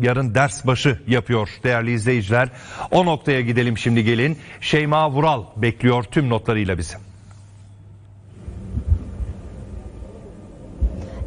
Yarın ders başı yapıyor değerli izleyiciler. O noktaya gidelim şimdi gelin. Şeyma Vural bekliyor tüm notlarıyla bizi.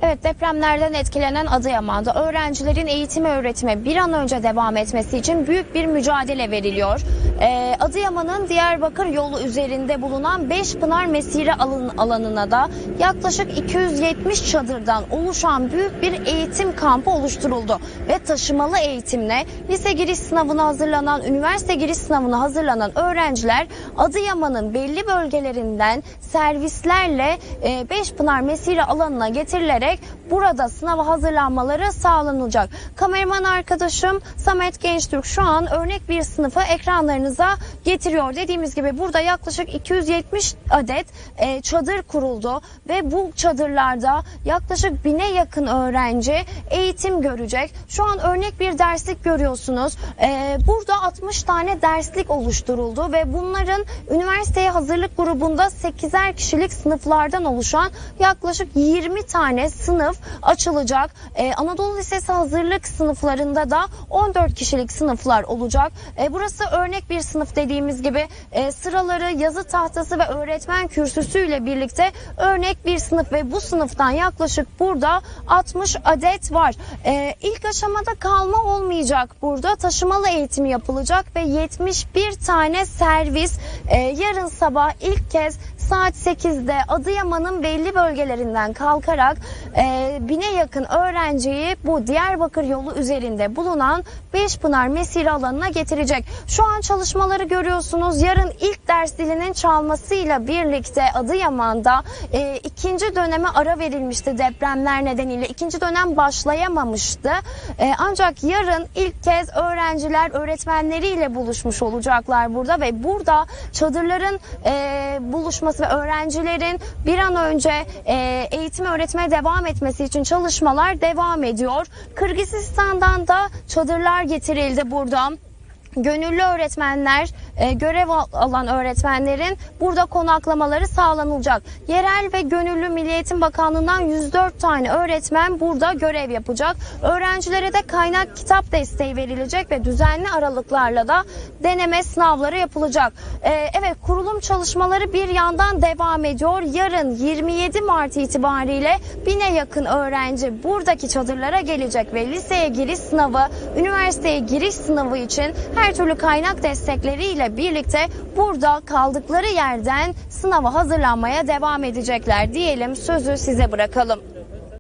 Evet depremlerden etkilenen Adıyaman'da öğrencilerin eğitim ve öğretime bir an önce devam etmesi için büyük bir mücadele veriliyor. Ee, Adıyaman'ın Diyarbakır yolu üzerinde bulunan Beşpınar Mesire alın, alanına da yaklaşık 270 çadırdan oluşan büyük bir eğitim kampı oluşturuldu. Ve taşımalı eğitimle lise giriş sınavına hazırlanan, üniversite giriş sınavına hazırlanan öğrenciler Adıyaman'ın belli bölgelerinden servislerle e, Beşpınar Mesire alanına getirilerek burada sınava hazırlanmaları sağlanacak. Kameraman arkadaşım Samet Gençtürk şu an örnek bir sınıfı ekranlarınıza getiriyor. Dediğimiz gibi burada yaklaşık 270 adet e, çadır kuruldu ve bu çadırlarda yaklaşık bine yakın öğrenci eğitim görecek. Şu an örnek bir derslik görüyorsunuz. E, burada 60 tane derslik oluşturuldu ve bunların üniversiteye hazırlık grubunda 8'er kişilik sınıflardan oluşan yaklaşık 20 tane sınıf açılacak. Ee, Anadolu Lisesi hazırlık sınıflarında da 14 kişilik sınıflar olacak. Ee, burası örnek bir sınıf dediğimiz gibi e, sıraları, yazı tahtası ve öğretmen kürsüsüyle birlikte örnek bir sınıf ve bu sınıftan yaklaşık burada 60 adet var. Ee, ilk aşamada kalma olmayacak burada. Taşımalı eğitimi yapılacak ve 71 tane servis e, yarın sabah ilk kez saat 8'de Adıyaman'ın belli bölgelerinden kalkarak e, bine yakın öğrenciyi bu Diyarbakır yolu üzerinde bulunan Beşpınar Mesire alanına getirecek. Şu an çalışmaları görüyorsunuz. Yarın ilk ders dilinin çalmasıyla birlikte Adıyaman'da e, ikinci döneme ara verilmişti depremler nedeniyle. İkinci dönem başlayamamıştı. E, ancak yarın ilk kez öğrenciler öğretmenleriyle buluşmuş olacaklar burada ve burada çadırların e, buluşması ve öğrencilerin bir an önce e, eğitim öğretmeye devam etmesi için çalışmalar devam ediyor. Kırgızistan'dan da çadırlar getirildi burada. Gönüllü öğretmenler, e, görev al- alan öğretmenlerin burada konaklamaları sağlanacak. Yerel ve gönüllü Milli Eğitim Bakanlığı'ndan 104 tane öğretmen burada görev yapacak. Öğrencilere de kaynak kitap desteği verilecek ve düzenli aralıklarla da deneme sınavları yapılacak. E, evet kurulum çalışmaları bir yandan devam ediyor. Yarın 27 Mart itibariyle bine yakın öğrenci buradaki çadırlara gelecek ve liseye giriş sınavı, üniversiteye giriş sınavı için her türlü kaynak destekleriyle birlikte burada kaldıkları yerden sınava hazırlanmaya devam edecekler diyelim. Sözü size bırakalım.